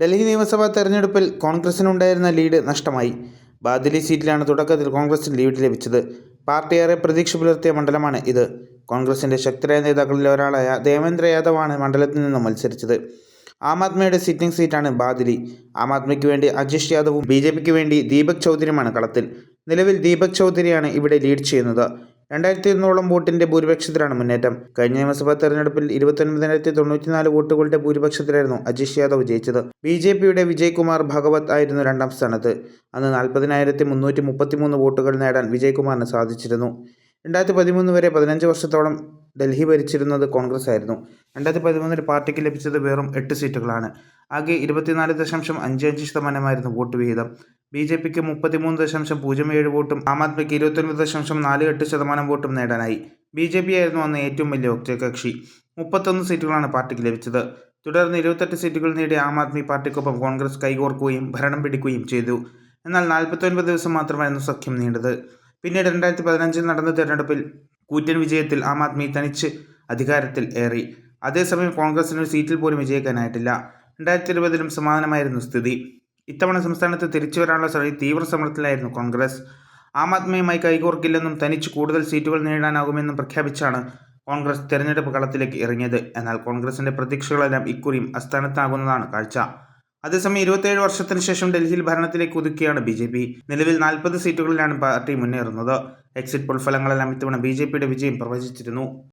ഡൽഹി നിയമസഭാ തെരഞ്ഞെടുപ്പിൽ കോൺഗ്രസിനുണ്ടായിരുന്ന ലീഡ് നഷ്ടമായി. ബാദലി സീറ്റിലാണ് തുടക്കത്തിൽ കോൺഗ്രസിന് ലീഡ് ലഭിച്ചത്. പാർട്ടി ഏറെ പ്രതീക്ഷ പുലർത്തിയ മണ്ഡലമാണ് ഇത്. കോൺഗ്രസിന്റെ ശക്തരായ നേതാക്കളിൽ ഒരാളായ ദേവേന്ദ്ര യാദവാണ് മണ്ഡലത്തിൽ നിന്ന് മത്സരിച്ചത്. ആം ആദ്മിയുടെ സിറ്റിംഗ് സീറ്റാണ് ബാദലി. ആം ആദ്മിക്ക് വേണ്ടി അജീഷ് യാദവും ബി ജെ പിക്ക് വേണ്ടി ദീപക് ചൗധരിയുമാണ് കളത്തിൽ. നിലവിൽ ദീപക് ചൗധരിയാണ് ഇവിടെ ലീഡ് ചെയ്യുന്നത്. രണ്ടായിരത്തി ഇരുന്നൂറോളം വോട്ടിന്റെ ഭൂരിപക്ഷത്തിലാണ് മുന്നേറ്റം. കഴിഞ്ഞ നിയമസഭാ തെരഞ്ഞെടുപ്പിൽ ഇരുപത്തൊൻപതിനായിരത്തി തൊണ്ണൂറ്റിനാല് വോട്ടുകളുടെ ഭൂരിപക്ഷത്തിലായിരുന്നു അജീഷ് യാദവ് ജയിച്ചത്. ബി ജെ പിയുടെ വിജയ്കുമാർ ഭഗവത് ആയിരുന്നു രണ്ടാം സ്ഥാനത്ത്. അന്ന് നാൽപ്പതിനായിരത്തി മുന്നൂറ്റി മുപ്പത്തിമൂന്ന് വോട്ടുകൾ നേടാൻ വിജയ്കുമാറിന് സാധിച്ചിരുന്നു. രണ്ടായിരത്തി പതിമൂന്ന് വരെ പതിനഞ്ച് വർഷത്തോളം ഡൽഹി ഭരിച്ചിരുന്നത് കോൺഗ്രസ് ആയിരുന്നു. രണ്ടായിരത്തി പതിമൂന്നിൽ പാർട്ടിക്ക് ലഭിച്ചത് വെറും എട്ട് സീറ്റുകളാണ്. ആകെ ഇരുപത്തിനാല് ദശാംശം അഞ്ച് അഞ്ച് ശതമാനമായിരുന്നു വോട്ട് വിഹിതം. ബി ജെ പിക്ക് മുപ്പത്തിമൂന്ന് ദശാംശം പൂജ്യം ഏഴ് വോട്ടും ആം ആദ്മിക്ക് ഇരുപത്തൊൻപത് ദശാംശം നാല് എട്ട് ശതമാനം വോട്ടും നേടാനായി. ബി ജെ പി ആയിരുന്നു അന്ന് ഏറ്റവും വലിയ ഒറ്റകക്ഷി. മുപ്പത്തൊന്ന് സീറ്റുകളാണ് പാർട്ടിക്ക് ലഭിച്ചത്. തുടർന്ന് ഇരുപത്തെട്ട് സീറ്റുകൾ നേടിയ ആം ആദ്മി പാർട്ടിക്കൊപ്പം കോൺഗ്രസ് കൈകോർക്കുകയും ഭരണം പിടിക്കുകയും ചെയ്തു. എന്നാൽ നാൽപ്പത്തൊൻപത് ദിവസം മാത്രമായിരുന്നു സഖ്യം നീണ്ടത്. പിന്നീട് രണ്ടായിരത്തി പതിനഞ്ചിൽ നടന്ന തെരഞ്ഞെടുപ്പിൽ കൂറ്റൻ വിജയത്തിൽ ആം ആദ്മി തനിച്ച് അധികാരത്തിൽ ഏറി. അതേസമയം കോൺഗ്രസിന് ഒരു സീറ്റിൽ പോലും വിജയിക്കാനായിട്ടില്ല. രണ്ടായിരത്തി ഇരുപതിലും സമാനമായിരുന്നു സ്ഥിതി. ഇത്തവണ സംസ്ഥാനത്ത് തിരിച്ചു വരാനുള്ള ശ്രമം തീവ്ര ശ്രമത്തിലായിരുന്നു കോൺഗ്രസ്. ആം ആദ്മിയുമായി കൈകോർക്കില്ലെന്നും തനിച്ച് കൂടുതൽ സീറ്റുകൾ നേടാനാകുമെന്നും പ്രഖ്യാപിച്ചാണ് കോൺഗ്രസ് തെരഞ്ഞെടുപ്പ് കളത്തിലേക്ക് ഇറങ്ങിയത്. എന്നാൽ കോൺഗ്രസിന്റെ പ്രതീക്ഷകളെല്ലാം ഇക്കുറിയും അസ്ഥാനത്താകുന്നതാണ് കാഴ്ച. അതേസമയം ഇരുപത്തിയേഴ് വർഷത്തിന് ശേഷം ഡൽഹിയിൽ ഭരണത്തിലേക്ക് ഒതുക്കിയാണ് ബി ജെ പി. നിലവിൽ നാൽപ്പത് സീറ്റുകളിലാണ് പാർട്ടി മുന്നേറുന്നത്. എക്സിറ്റ് പോൾ ഫലങ്ങളെല്ലാം ഇത്തവണ ബി ജെ പിയുടെ വിജയം പ്രവചിച്ചിരുന്നു.